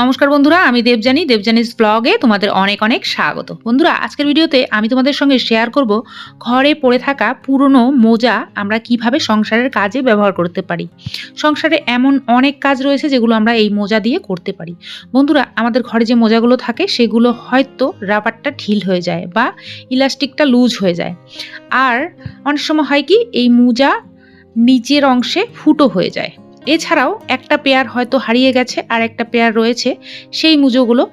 নমস্কার বন্ধুরা, আমি দেবজানি দেবজানিস ব্লগে তোমাদের অনেক অনেক স্বাগত। বন্ধুরা, আজকের ভিডিওতে আমি তোমাদের সঙ্গে শেয়ার করব ঘরে পড়ে থাকা পুরনো মোজা আমরা কীভাবে সংসারের কাজে ব্যবহার করতে পারি। সংসারে এমন অনেক কাজ রয়েছে যেগুলো আমরা এই মোজা দিয়ে করতে পারি। বন্ধুরা, আমাদের ঘরে যে মোজাগুলো থাকে, সেগুলো হয়তো রাবারটা ঢিল হয়ে যায় বা ইলাস্টিকটা লুজ হয়ে যায়। আর অনেক সময় হয় কি, এই মোজা নিচের অংশে ফুটো হয়ে যায়। এছাড়াও একটা পেয়ার হয়তো হারিয়ে গেছে আর একটা পেয়ার রয়েছে, সেই মুজোগুলো,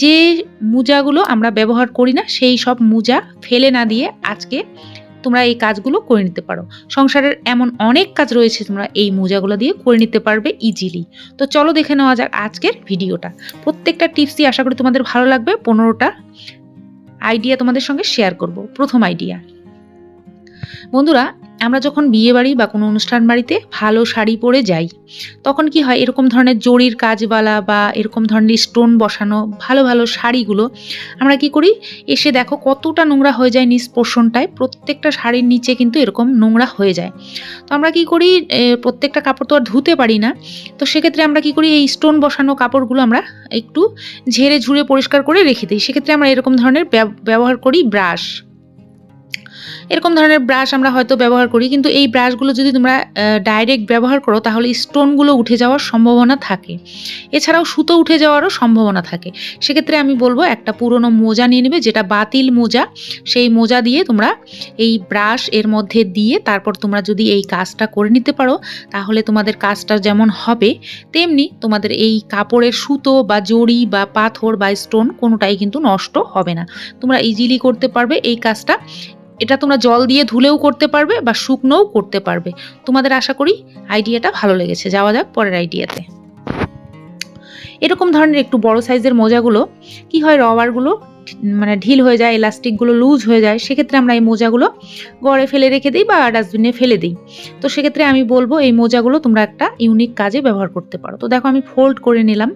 যে মোজাগুলো আমরা ব্যবহার করি না, সেই সব মোজা ফেলে না দিয়ে আজকে তোমরা এই কাজগুলো করে নিতে পারো। সংসারের এমন অনেক কাজ রয়েছে তোমরা এই মোজাগুলো দিয়ে করে নিতে পারবে ইজিলি তো চলো দেখে নেওয়া যাক আজকের ভিডিওটা। প্রত্যেকটা টিপসই আশা করি তোমাদের ভালো লাগবে, পনেরোটা আইডিয়া তোমাদের সঙ্গে শেয়ার করব। প্রথম আইডিয়া বন্ধুরা আমরা যখন বিয়ে বাড়ি বা কোনো অনুষ্ঠান বাড়িতে ভালো শাড়ি পরে যাই, তখন কি হয়, এরকম ধরনের জরির কাজবালা বা এরকম ধরনের স্টোন বসানো ভালো ভালো শাড়িগুলো আমরা কি করি, এসে দেখো কতটা নোংরা হয়ে যায় নিচ পোর্শনটায়, প্রত্যেকটা শাড়ির নিচে কিন্তু এরকম নোংরা হয়ে যায়। তো আমরা কি করি প্রত্যেকটা কাপড় তো আর ধুতে পারি না, তো সেক্ষেত্রে আমরা কি করি, এই স্টোন বসানো কাপড়গুলো আমরা একটু ঝেড়ে ঝুড়ে পরিষ্কার করে রেখে দিই। সেক্ষেত্রে আমরা এরকম ধরনের ব্যবহার করি ব্রাশ। এরকম ধরনের ব্রাশ আমরা হয়তো ব্যবহার করি, কিন্তু এই ব্রাশগুলো যদি তোমরা ডাইরেক্ট ব্যবহার করো, তাহলে স্টোনগুলো উঠে যাওয়ার সম্ভাবনা থাকে। এছাড়াও সুতো উঠে যাওয়ারও সম্ভাবনা থাকে। সেক্ষেত্রে আমি বলব, একটা পুরনো মোজা নিয়ে নেবে, যেটা বাতিল মোজা। সেই মোজা দিয়ে তোমরা এই ব্রাশ এর মধ্যে দিয়ে তারপর তোমরা যদি এই কাজটা করে নিতে পারো, তাহলে তোমাদের কাজটা যেমন হবে, তেমনি তোমাদের এই কাপড়ের সুতো বা জড়ি বা পাথর বা স্টোন কোনোটাই কিন্তু নষ্ট হবে না। তোমরা ইজিলি করতে পারবে এই কাজটা। এটা তোমরা জল দিয়ে ধুলেও করতে পারবে বা শুকনোও করতে পারবে। তোমাদের আশা করি আইডিয়াটা ভালো লেগেছে। যাওয়া যাক পরের আইডিয়াতে। এরকম ধরনের একটু বড় সাইজের মোজাগুলো, কি হয় রবারগুলো? মানে ঢিল হয়ে যায় ইলাস্টিকগুলো লুজ হয়ে যায়, সেক্ষেত্রে আমরা এই মোজাগুলো গড়ে ফেলে রেখে দিই বা ডাস্টবিনে ফেলে দিই। তো সেক্ষেত্রে আমি বলব এই মোজাগুলো তোমরা একটা ইউনিক কাজে ব্যবহার করতে পারো। তো দেখো আমি ফোল্ড করে নিলাম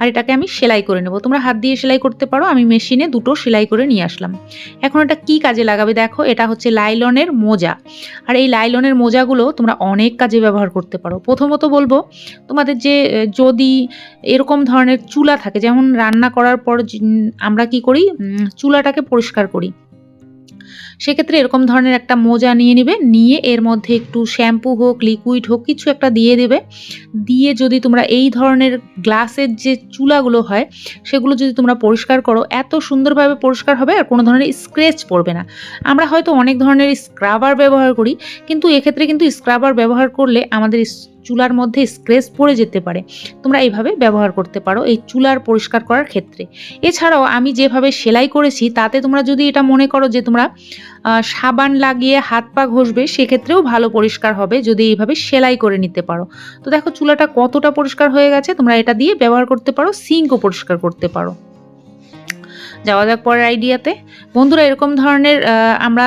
আর এটাকে আমি সেলাই করে নেব। তোমরা হাত দিয়ে সেলাই করতে পারো, আমি মেশিনে দুটো সেলাই করে নিয়ে আসলাম। এখন এটা কি কাজে লাগাবে দেখো, এটা হচ্ছে লাইলনের মোজা। আর এই লাইলনের মোজাগুলো তোমরা অনেক কাজে ব্যবহার করতে পারো। প্রথমত বলব, তোমাদের যে, যদি এরকম ধরনের চুলা থাকে, যেমন রান্না করার পর আমরা কি করি চুলাটাকে পরিষ্কার করি। সেক্ষেত্রে এরকম ধরনের একটা মোজা নিয়ে নেবে, নিয়ে এর মধ্যে একটু শ্যাম্পু হোক, লিকুইড হোক, কিছু একটা দিয়ে দেবে। দিয়ে যদি তোমরা এই ধরনের গ্লাসের যে চুলাগুলো হয়, সেগুলো যদি তোমরা পরিষ্কার করো, এত সুন্দরভাবে পরিষ্কার হবে আর কোনো ধরনের স্ক্র্যাচ পড়বে না। আমরা হয়তো অনেক ধরনের স্ক্রাবার ব্যবহার করি, কিন্তু এক্ষেত্রে কিন্তু স্ক্রাবার ব্যবহার করলে আমাদের চুলার মধ্যে স্ক্রেচ পড়ে যেতে পারে। তোমরা এইভাবে ব্যবহার করতে পারো এই চুলার পরিষ্কার করার ক্ষেত্রে। এছাড়াও আমি যেভাবে সেলাই করেছি, তাতে তোমরা যদি এটা মনে করো যে তোমরা সাবান লাগিয়ে হাত পা ঘষবে, সেক্ষেত্রেও ভালো পরিষ্কার হবে যদি এইভাবে সেলাই করে নিতে পারো। তো দেখো চুলাটা কতটা পরিষ্কার হয়ে গেছে, তোমরা এটা দিয়ে ব্যবহার করতে পারো, সিঙ্কও পরিষ্কার করতে পারো। যাওয়া যাক পরের আইডিয়াতে। বন্ধুরা এরকম ধরনের আমরা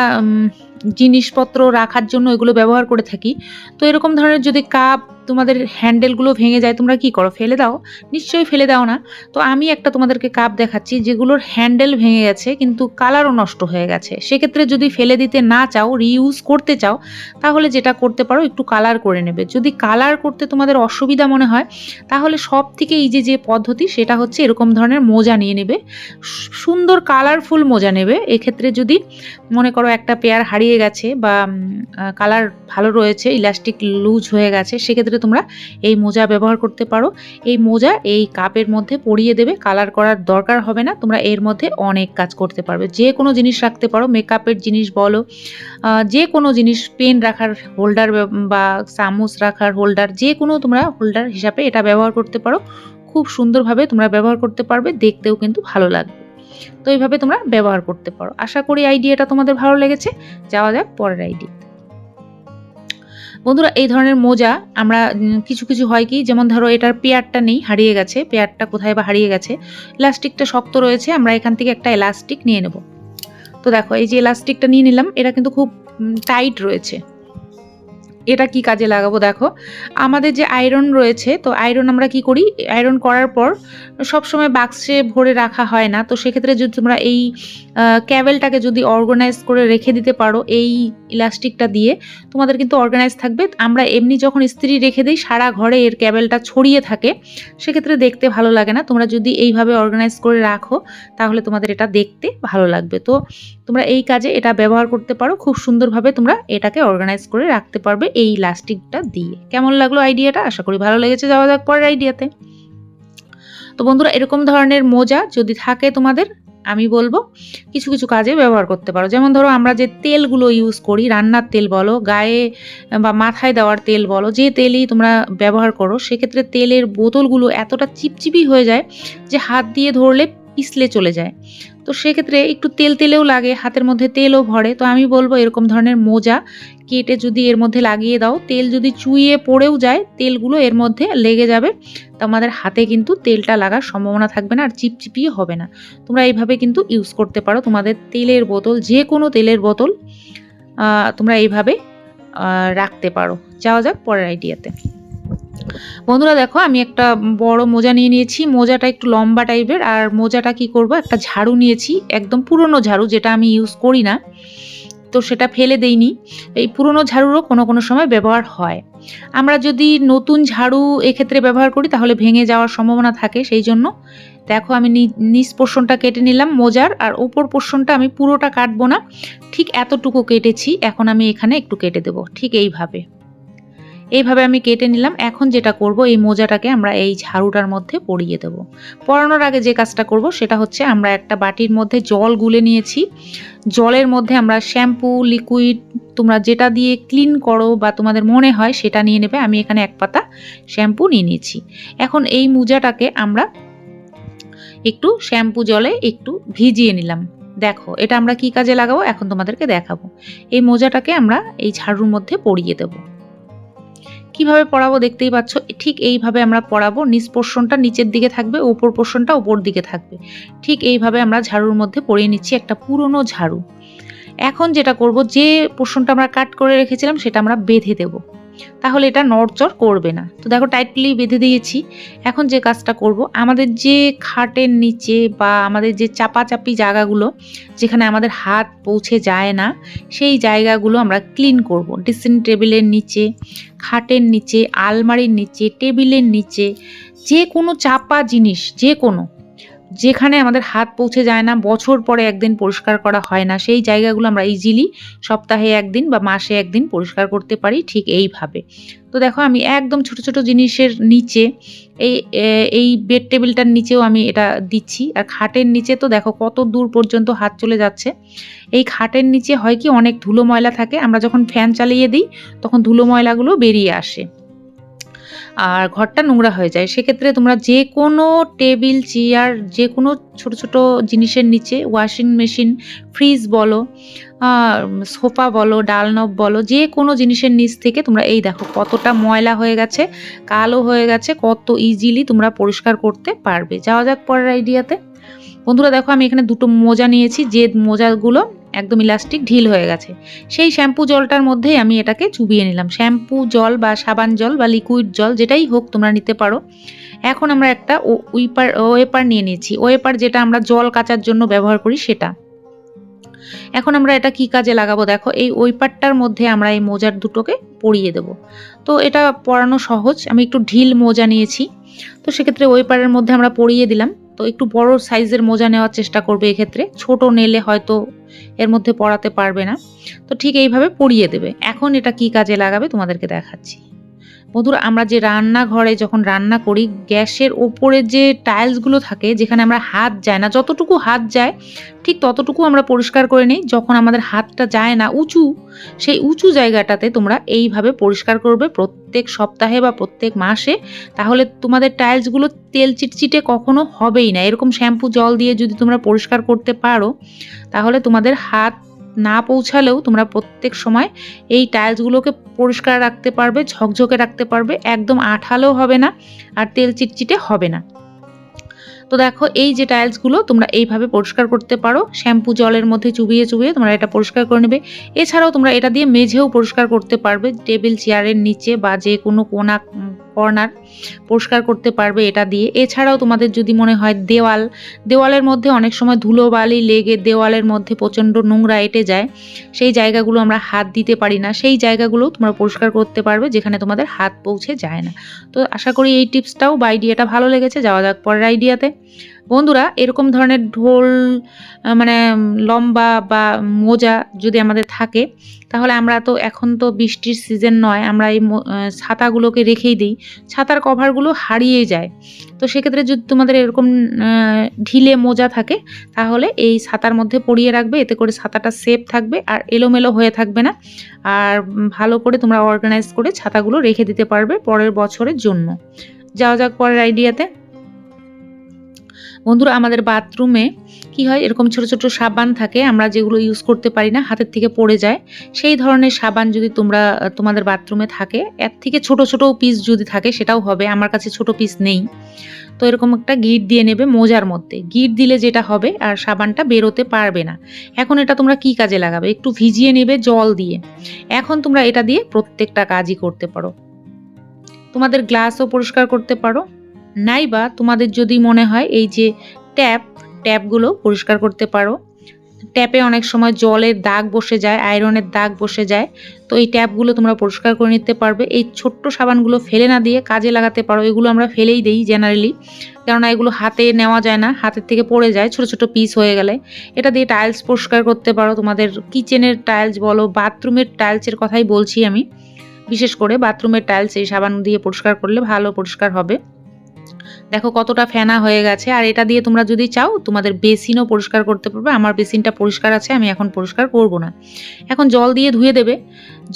জিনিসপত্র রাখার জন্য এগুলো ব্যবহার করে থাকি। তো এরকম ধরনের যদি কাপ তোমাদের হ্যান্ডেলগুলো ভেঙে যায়, তোমরা কি করো? ফেলে দাও। নিশ্চয়ই ফেলে দাও না। তো আমি একটা তোমাদেরকে কাপ দেখাচ্ছি, যেগুলোর হ্যান্ডেল ভেঙে গেছে, কিন্তু কালারও নষ্ট হয়ে গেছে। সেক্ষেত্রে যদি ফেলে দিতে না চাও রিইউজ করতে চাও, তাহলে যেটা করতে পারো, একটু কালার করে নেবে। যদি কালার করতে তোমাদের অসুবিধা মনে হয়, তাহলে সব থেকে এই যে যে পদ্ধতি, সেটা হচ্ছে এরকম ধরনের মোজা নিয়ে নেবে। সুন্দর কালারফুল মোজা নেবে। এক্ষেত্রে যদি মনে করো একটা পেয়ার হারিয়ে গেছে বা কালার ভালো রয়েছে ইলাস্টিক লুজ হয়ে গেছে, সেক্ষেত্রে তোমরা এই মোজা ব্যবহার করতে পারো। এই মোজা এই কাপের মধ্যে পরিয়ে দেবে কালার করার দরকার হবে না, তোমরা এর মধ্যে অনেক কাজ করতে পারবে। যে কোনো জিনিস রাখতে পারো মেকআপের জিনিস বলো যে কোনো জিনিস পেন রাখার হোল্ডার বা চামচ রাখার হোল্ডার যে কোনো তোমরা হোল্ডার হিসাবে এটা ব্যবহার করতে পারো। খুব সুন্দরভাবে তোমরা ব্যবহার করতে পারবে, দেখতেও কিন্তু ভালো লাগবে। তো এইভাবে তোমরা ব্যবহার করতে পারো। আশা করি আইডিয়াটা তোমাদের ভালো লেগেছে। যাওয়া যাক পরের আইডিয়া বন্ধুরা, এই ধরনের মোজা আমরা কিছু কিছু হয় কি, যেমন ধরো এটার পেয়ারটা নেই, হারিয়ে গেছে, পেয়ারটা কোথায় বা হারিয়ে গেছে, ইলাস্টিকটা শক্ত রয়েছে, আমরা এখান থেকে একটা এলাস্টিক নিয়ে নেব। তো দেখো, এই যে এলাস্টিকটা নিয়ে নিলাম, এটা কিন্তু খুব টাইট রয়েছে। এটা কি কাজে লাগাবো দেখো। আমাদের যে আয়রন রয়েছে, তো আয়রন আমরা কি করি? আয়রন করার পর সব সময় বাক্সে ভরে রাখা হয় না। তো সেক্ষেত্রে যদি তোমরা এই ক্যাবেলটাকে যদি অর্গানাইজ করে রেখে দিতে পারো, এই ইলাস্টিকটা দিয়ে, তোমাদের কিন্তু অর্গানাইজ থাকবে। আমরা এমনি যখন ইস্ত্রি রেখে দিই, সারা ঘরে এর ক্যাবেলটা ছড়িয়ে থাকে, সেক্ষেত্রে দেখতে ভালো লাগে না। তোমরা যদি এইভাবে অর্গানাইজ করে রাখো, তাহলে তোমাদের এটা দেখতে ভালো লাগবে। তো তোমরা এই কাজে এটা ব্যবহার করতে পারো। খুব সুন্দরভাবে তোমরা এটাকে অর্গানাইজ করে রাখতে পারবে এই ইলাস্টিকটা দিয়ে। কেমন লাগল আইডিয়াটা আশা করি ভালো লেগেছে। যাওয়া যাক পরের আইডিয়াতে তো বন্ধুরা, এরকম ধরনের মোজা যদি থাকে তোমাদের, আমি বলব কিছু কিছু কাজে ব্যবহার করতে পারো। যেমন ধরো, আমরা যে তেলগুলো ইউজ করি, রান্নার তেল বলো, গায়ে বা মাথায় দেওয়ার তেল বলো, যে তেলই তোমরা ব্যবহার করো, সেক্ষেত্রে তেলের বোতলগুলো এতটা চিপচিপি হয়ে যায় যে হাত দিয়ে ধরলে পিছলে চলে যায়। তো সেক্ষেত্রে একটু তেল তেলেও লাগে, হাতের মধ্যে তেলও ভরে। তো আমি বলব এরকম ধরনের মোজা কেটে যদি এর মধ্যে লাগিয়ে দাও, তেল যদি চুইয়ে পড়েও যায়, তেলগুলো এর মধ্যে লেগে যাবে। তো আমাদের হাতে কিন্তু তেলটা লাগার সম্ভাবনা থাকবে না, আর চিপচিপিও হবে না। তোমরা এইভাবে কিন্তু ইউজ করতে পারো। তোমাদের তেলের বোতল যে কোনো তেলের বোতল তোমরা এইভাবে রাখতে পারো। যাওয়া যাক পরের আইডিয়াতে বন্ধুরা দেখো, আমি একটা বড় মোজা নিয়ে নিয়েছি। মোজাটা একটু লম্বা টাইপের, আর মোজাটা কি করব, একটা ঝাড়ু নিয়েছি, একদম পুরনো ঝাড়ু, যেটা আমি ইউজ করি না। তো সেটা ফেলে দেইনি। এই পুরনো ঝাড়ুরও কোনো কোনো সময় ব্যবহার হয়। আমরা যদি নতুন ঝাড়ু এক্ষেত্রে ব্যবহার করি, তাহলে ভেঙে যাওয়ার সম্ভাবনা থাকে, সেই জন্য। দেখো, আমি নিচ পোর্শনটা কেটে নিলাম মোজার, আর ওপর পোর্শনটা আমি পুরোটা কাটবো না। ঠিক এতটুকু কেটেছি, এখন আমি এখানে একটু কেটে দেবো, ঠিক এইভাবে। এইভাবে আমি কেটে নিলাম। এখন যেটা করব, এই মোজাটাকে আমরা এই ঝাড়ুটার মধ্যে পরিয়ে দেব। পরানোর আগে যে কাজটা করব, সেটা হচ্ছে আমরা একটা বাটির মধ্যে জল গুলে নিয়েছি। জলের মধ্যে আমরা শ্যাম্পু, লিকুইড, তোমরা যেটা দিয়ে ক্লিন করো বা তোমাদের মনে হয় সেটা নিয়ে নেবে। আমি এখানে এক পাতা শ্যাম্পু নিয়ে নিয়েছি। এখন এই মোজাটাকে আমরা একটু শ্যাম্পু জলে একটু ভিজিয়ে নিলাম। দেখো, এটা আমরা কি কাজে লাগাবো? এখন তোমাদেরকে দেখাবো। এই মোজাটাকে আমরা এই ঝাড়ুর মধ্যে পরিয়ে দেবো। কীভাবে পড়াবো দেখতেই পাচ্ছ, ঠিক এইভাবে আমরা পড়াবো, নিচ পোর্শনটা নিচের দিকে থাকবে ওপর পোর্শনটা ওপর দিকে থাকবে। ঠিক এইভাবে আমরা ঝাড়ুর মধ্যে পরিয়ে নিচ্ছি একটা পুরনো ঝাড়ু। এখন যেটা করব, যে পোর্শনটা আমরা কাট করে রেখেছিলাম, সেটা আমরা বেঁধে দেবো। তাহলে এটা নড়চড় করবে না। তো দেখো টাইটলি বেঁধে দিয়েছি। এখন যে কাজটা করব, আমাদের যে খাটের নিচে বা আমাদের যে চাপাচাপি জায়গাগুলো, যেখানে আমাদের হাত পৌঁছে যায় না, সেই জায়গাগুলো আমরা ক্লিন করব। ড্রেসিং টেবিলের নিচে, খাটের নিচে, আলমারির নিচে, টেবিলের নিচে, যে কোনো চাপা জিনিস, যে কোনো যেখানে আমাদের হাত পৌঁছে যায় না, বছর পরে একদিন পরিষ্কার করা হয় না, সেই জায়গাগুলো আমরা ইজিলি সপ্তাহে একদিন বা মাসে একদিন পরিষ্কার করতে পারি ঠিক এইভাবে। তো দেখো আমি একদম ছোট ছোট জিনিসের নিচে, এই এই বেড টেবিলটার নিচেও আমি এটা দিচ্ছি। আর খাটের নিচে তো দেখো কত দূর পর্যন্ত হাত চলে যাচ্ছে। এই খাটের নিচে হয় কি অনেক ধুলো ময়লা থাকে, আমরা যখন ফ্যান চালিয়ে দিই, তখন ধুলো ময়লাগুলো বেরিয়ে আসে। আর ঘরটা নোংরা হয়ে যায়, সেক্ষেত্রে তোমরা যে কোনো টেবিল, চেয়ার, যে কোনো ছোট ছোট জিনিসের নিচে ওয়াশিং মেশিন ফ্রিজ বলো সোফা বলো, ডালনব বলো, যে কোনো জিনিসের নিচ থেকে তোমরা, এই দেখো কতটা ময়লা হয়ে গেছে, কালো হয়ে গেছে, কত ইজিলি তোমরা পরিষ্কার করতে পারবে। যাওয়া যাক পরের আইডিয়াতে বন্ধুরা দেখো, আমি এখানে দুটো মোজা নিয়েছি, যে মোজাগুলো একদম ইলাস্টিক ঢিল হয়ে গেছে। সেই শ্যাম্পু জলটার মধ্যেই আমি এটাকে চুবিয়ে নিলাম। শ্যাম্পু জল বা সাবান জল বা লিকুইড জল, যেটাই হোক তোমরা নিতে পারো। এখন আমরা একটা উইপার, ওয়েপার নিয়ে নিয়েছি। ওয়েপার যেটা আমরা জল কাচার জন্য ব্যবহার করি, সেটা। এখন আমরা এটা কি কাজে লাগাবো? দেখো, এই ওইপারটার মধ্যে আমরা এই মোজার দুটোকে পরিয়ে দেব। তো এটা পরানো সহজ। আমি একটু ঢিল মোজা নিয়েছি। তো সেক্ষেত্রে ওইপারের মধ্যে আমরা পরিয়ে দিলাম। তো একটু বড় সাইজের মোজা নেওয়ার চেষ্টা করবে এক্ষেত্রে। ছোট নেলে হয়তো এর মধ্যে পড়াতে পারবে না। তো ঠিক এইভাবে পরিয়ে দেবে। এখন এটা কি কাজে লাগাবে তোমাদেরকে দেখাচ্ছি। বন্ধুরা, আমরা যে রান্নাঘরে যখন রান্না করি, গ্যাসের ওপরে যে টাইলসগুলো থাকে, যেখানে আমরা হাত যায় না, যতটুকু হাত যায়, ঠিক ততটুকু আমরা পরিষ্কার করে নিই। যখন আমাদের হাতটা যায় না উঁচু, সেই উঁচু জায়গাটাতে তোমরা এইভাবে পরিষ্কার করবে প্রত্যেক সপ্তাহে বা প্রত্যেক মাসে। তাহলে তোমাদের টাইলসগুলো তেল চিটচিটে কখনো হবেই না। এরকম শ্যাম্পু জল দিয়ে যদি তোমরা পরিষ্কার করতে পারো, তাহলে তোমাদের হাত না পৌঁছালেও তোমরা প্রত্যেক সময় এই টাইলসগুলোকে পরিষ্কার রাখতে পারবে, ঝকঝকে রাখতে পারবে, একদম আঠালো হবে না আর তেল চিটচিটে হবে না। তো দেখো, এই যে টাইলসগুলো তোমরা এইভাবে পরিষ্কার করতে পারো, শ্যাম্পু জলের মধ্যে চুবিয়ে চুবিয়ে তোমরা এটা পরিষ্কার করে নেবে। এছাড়াও তোমরা এটা দিয়ে মেঝেও পরিষ্কার করতে পারবে, টেবিল, চেয়ারের নিচে বা যে কোনো কোনা কর্নার পরিষ্কার করতে পারবে এটা দিয়ে। এছাড়াও তোমাদের যদি মনে হয় দেওয়াল, দেওয়ালের মধ্যে অনেক সময় ধুলোবালি লেগে দেওয়ালের মধ্যে প্রচণ্ড নোংরা এঁটে যায়, সেই জায়গাগুলো আমরা হাত দিতে পারি না। সেই জায়গাগুলো তোমরা পরিষ্কার করতে পারবে যেখানে তোমাদের হাত পৌঁছে যায় না। তো আশা করি এই টিপসটাও বা আইডিয়াটা ভালো লেগেছে। যাওয়া যাক পরের আইডিয়াতে বন্ধুরা, এরকম ধরনের ঢোল মানে লম্বা বা মোজা যদি আমাদের থাকে, তাহলে আমরা তো এখন তো বৃষ্টির সিজন নয়, আমরা এই ছাতাগুলোকে রেখেই দিই। ছাতার কভারগুলো হারিয়ে যায়। তো সেক্ষেত্রে যদি তোমাদের এরকম ঢিলে মোজা থাকে, তাহলে এই ছাতার মধ্যে পরিয়ে রাখবে, এতে করে ছাতাটা সেফ থাকবে আর এলোমেলো হয়ে থাকবে না। আর ভালো করে তোমরা অর্গানাইজ করে ছাতাগুলো রেখে দিতে পারবে পরের বছরের জন্য। যাওয়া যাক পরের আইডিয়াতে বন্ধুরা, আমাদের বাথরুমে কি হয়, এরকম ছোট ছোট সাবান থাকে, আমরা যেগুলো ইউজ করতে পারি না, হাতের থেকে পড়ে যায়। সেই ধরনের সাবান যদি তোমরা তোমাদের বাথরুমে থাকে, এর থেকে ছোট ছোট পিস যদি থাকে, সেটাও হবে, আমার কাছে ছোট পিস নেই। তো এরকম একটা গিট দিয়ে নেবে মোজার মধ্যে। গিট দিলে যেটা হবে, আর সাবানটা বেরোতে পারবে না। এখন এটা তোমরা কি কাজে লাগাবে? একটু ভিজিয়ে নেবে জল দিয়ে। এখন তোমরা এটা দিয়ে প্রত্যেকটা কাজই করতে পারো। তোমাদের গ্লাসও পরিষ্কার করতে পারো। নাইবা তোমাদের যদি মনে হয় এই যে ট্যাপ, ট্যাপগুলো পরিষ্কার করতে পারো। ট্যাপে অনেক সময় জলের দাগ বসে যায়, আয়রনের দাগ বসে যায়। তো এই ট্যাপগুলো তোমরা পরিষ্কার করে নিতে পারবে। এই ছোট্ট সাবানগুলো ফেলে না দিয়ে কাজে লাগাতে পারো। এগুলো আমরা ফেলেই দিই জেনারেলি কেননা এগুলো হাতে নেওয়া যায় না, হাতের থেকে পড়ে যায়, ছোট ছোট পিস হয়ে গেলে। এটা দিয়ে টাইলস পরিষ্কার করতে পারো। তোমাদের কিচেনের টাইলস বলো বাথরুমের টাইলসের কথাই বলছি আমি। বিশেষ করে বাথরুমের টাইলস এই সাবান দিয়ে পরিষ্কার করলে ভালো পরিষ্কার হবে। দেখো কতটা ফেনা হয়ে গেছে। আর এটা দিয়ে তোমরা যদি চাও, তোমাদের বেসিনও পরিষ্কার করতে পারবে। আমার বেসিনটা পরিষ্কার আছে, আমি এখন পরিষ্কার করব না। এখন জল দিয়ে ধুয়ে দেবে।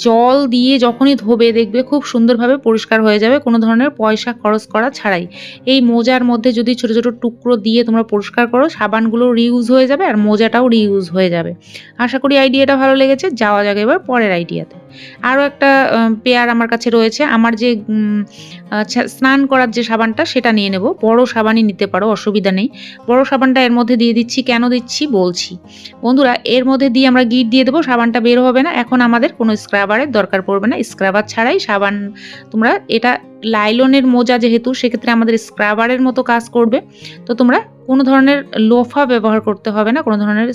জল দিয়ে যখনই ধোবে দেখবে খুব সুন্দরভাবে পরিষ্কার হয়ে যাবে, কোনো ধরনের পয়সা খরচ করা ছাড়াই। এই মোজার মধ্যে যদি ছোট ছোট টুকরো দিয়ে তোমরা পরিষ্কার করো, সাবানগুলো রিউজ হয়ে যাবে আর মোজাটাও রিউজ হয়ে যাবে। আশা করি আইডিয়াটা ভালো লেগেছে, যাওয়া যাবে এবার পরের আইডিয়াতে। আরও একটা পেয়ার আমার কাছে রয়েছে, আমার যে আচ্ছা স্নান করার যে সাবানটা সেটা নিয়ে নেব। বড় সাবানই নিতে পারো, অসুবিধা নেই। বড় সাবানটা এর মধ্যে দিয়ে দিচ্ছি, কেন দিচ্ছি বলছি। বন্ধুরা, এর মধ্যে দিয়ে আমরা গিট দিয়ে দেবো, সাবানটা বের হবে না। এখন আমাদের কোনো স্ক্রাবারের দরকার পড়বে না। স্ক্রাবার ছাড়াই সাবান, তোমরা এটা লাইলনের মোজা যেহেতু, সেক্ষেত্রে আমাদের স্ক্রাবারের মতো কাজ করবে। তো তোমরা কোনো ধরনের লোফা ব্যবহার করতে হবে না, কোনো ধরনের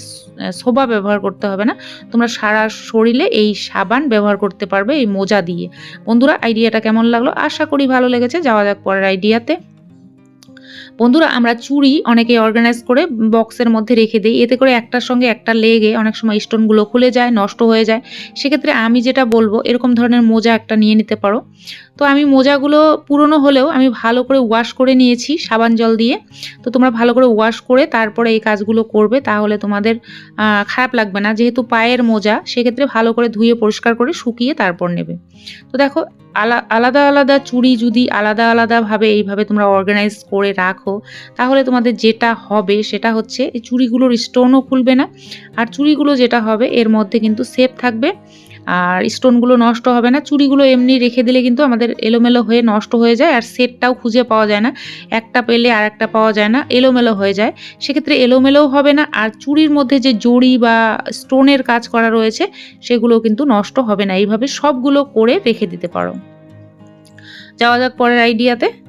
সোবা ব্যবহার করতে হবে না। তোমরা সারা শরীরে এই সাবান ব্যবহার করতে পারবে এই মোজা দিয়ে। বন্ধুরা আইডিয়াটা কেমন লাগল? আশা করি ভালো লেগেছে। যাওয়া যাক পরের আইডিয়াতে বন্ধুরা, আমরা চুড়ি অনেকে অর্গানাইজ করে বক্সের মধ্যে রেখে দিই। এতে করে একটার সঙ্গে একটা লেগে অনেক সময় স্টোনগুলো খুলে যায়, নষ্ট হয়ে যায়। সেক্ষেত্রে আমি যেটা বলব, এরকম ধরনের মোজা একটা নিয়ে নিতে পারো। তো আমি মোজাগুলো পুরনো হলেও আমি ভালো করে ওয়াশ করে নিয়েছি সাবান জল দিয়ে। তো তোমরা ভালো করে ওয়াশ করে তারপরে এই কাজগুলো করবে, তাহলে তোমাদের খারাপ লাগবে না। যেহেতু পায়ের মোজা, সেক্ষেত্রে ভালো করে ধুয়ে পরিষ্কার করে শুকিয়ে তারপর নেবে। তো দেখো, আলা, আলাদা আলাদা চুড়ি যদি আলাদা আলাদাভাবে এইভাবে তোমরা অর্গানাইজ করে রাখো, তাহলে তোমাদের যেটা হবে সেটা হচ্ছে, এই চুড়িগুলোর স্টোনও খুলবে না। আর চুড়িগুলো যেটা হবে, এর মধ্যে কিন্তু সেফ থাকবে। আর স্টোনগুলো নষ্ট হবে না, চুড়িগুলো এমনি রেখে দিলে কিন্তু আমাদের এলোমেলো হয়ে নষ্ট হয়ে যায় আর সেটটাও খুঁজে পাওয়া যায় না। একটা পেলে আর একটা পাওয়া যায় না, এলোমেলো হয়ে যায়। সেক্ষেত্রে এলোমেলোও হবে না আর চুড়ির মধ্যে যে জড়ি বা স্টোনের কাজ করা রয়েছে, সেগুলো কিন্তু নষ্ট হবে না। এইভাবে সবগুলো করে রেখে দিতে পারো। যাওয়া যাক পরের আইডিয়াতে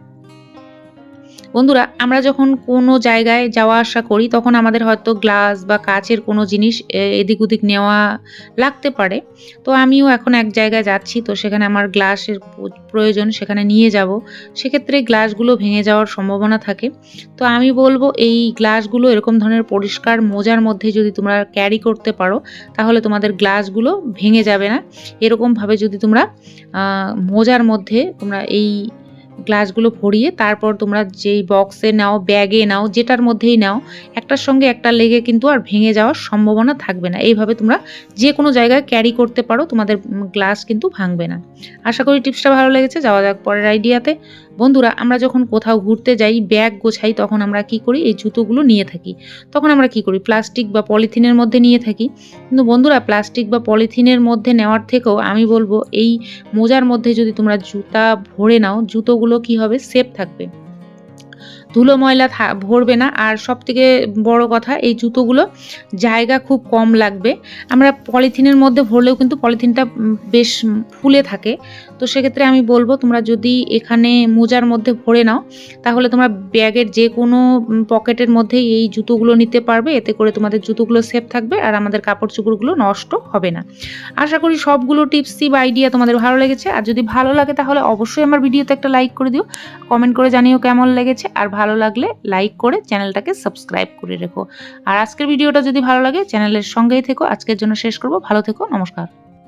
বন্ধুরা, আমরা যখন কোনো জায়গায় যাওয়া আসা করি, তখন আমাদের হয়তো গ্লাস বা কাচের কোনো জিনিস এদিক ওদিক নেওয়া লাগতে পারে। তো আমিও এখন এক জায়গায় যাচ্ছি, তো সেখানে আমার গ্লাসের প্রয়োজন, সেখানে নিয়ে যাব। সেক্ষেত্রে গ্লাসগুলো ভেঙে যাওয়ার সম্ভাবনা থাকে। তো আমি বলব, এই গ্লাসগুলো এরকম ধরনের পরিষ্কার মোজার মধ্যে যদি তোমরা ক্যারি করতে পারো, তাহলে তোমাদের গ্লাসগুলো ভেঙে যাবে না। এরকমভাবে যদি তোমরা মোজার মধ্যে তোমরা এই গ্লাসগুলো ভরিয়ে তারপর তোমরা যেই বক্সে নাও ব্যাগে নাও, যেটার মধ্যেই নাও, একটার সঙ্গে একটা লেগে কিন্তু আর ভেঙে যাওয়ার সম্ভাবনা থাকবে না। এইভাবে তোমরা যে কোনো জায়গায় ক্যারি করতে পারো, তোমাদের গ্লাস কিন্তু ভাঙবে না। আশা করি টিপসটা ভালো লেগেছে। যাওয়া যাক পরের আইডিয়াতে বন্ধুরা, আমরা যখন কোথাও ঘুরতে যাই, ব্যাগ গোছাই, তখন আমরা কি করি? এই জুতোগুলো নিয়ে থাকি। তখন আমরা কি করি? প্লাস্টিক বা পলিথিনের মধ্যে নিয়ে থাকি। কিন্তু বন্ধুরা, প্লাস্টিক বা পলিথিনের মধ্যে নেওয়ার থেকেও আমি বলব, এই মোজার মধ্যে যদি তোমরা জুতা ভরে নাও, জুতোগুলো কি হবে? সেফ থাকবে। ধুলো ময়লা ভরবে না। আর সব থেকে বড় কথা, এই জুতোগুলো জায়গা খুব কম লাগবে। আমরা পলিথিনের মধ্যে ভরলেও কিন্তু পলিথিনটা বেশ ফুলে থাকে। তো সেক্ষেত্রে আমি বলব, তোমরা যদি এখানে মোজার মধ্যে ভরে নাও, তাহলে তোমরা ব্যাগের যে কোনো পকেটের মধ্যেই এই জুতোগুলো নিতে পারবে। এতে করে তোমাদের জুতোগুলো সেফ থাকবে আর আমাদের কাপড় চোপড়গুলো নষ্ট হবে না। আশা করি সবগুলো টিপসই বা আইডিয়া তোমাদের ভালো লেগেছে। আর যদি ভালো লাগে, তাহলে অবশ্যই আমার ভিডিওতে একটা লাইক করে দিও। কমেন্ট করে জানিও কেমন লেগেছে। আর ভালো লাগলে লাইক করে চ্যানেলটাকে সাবস্ক্রাইব করে রেখো। আর আজকের ভিডিওটা যদি ভালো লাগে, চ্যানেলের সঙ্গেই থেকো। আজকের জন্য শেষ করব। ভালো থেকো। নমস্কার।